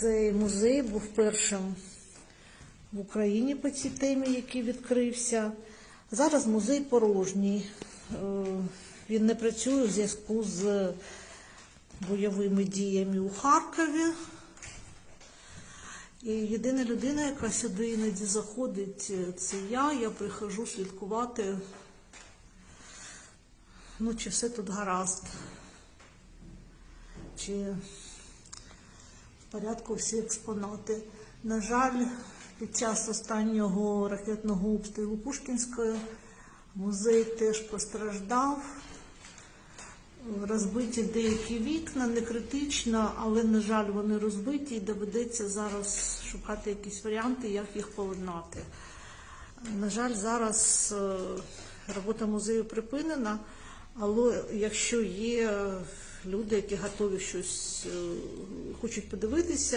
Цей музей був першим в Україні по цій темі, який відкрився. Зараз музей порожній. Е, Він не працює у зв'язку з бойовими діями у Харкові. І єдина людина, яка сюди іноді заходить, е, це я. Я приходжу слідкувати, ну, чи все тут гаразд, чи порядку всі експонати. На жаль, під час останнього ракетного обстрілу Пушкінської музей теж постраждав. Розбиті деякі вікна, не критично, але, на жаль, вони розбиті і доведеться зараз шукати якісь варіанти, як їх поєднати. На жаль, зараз е, робота музею припинена, але якщо є люди, які готові щось е, хочуть подивитися,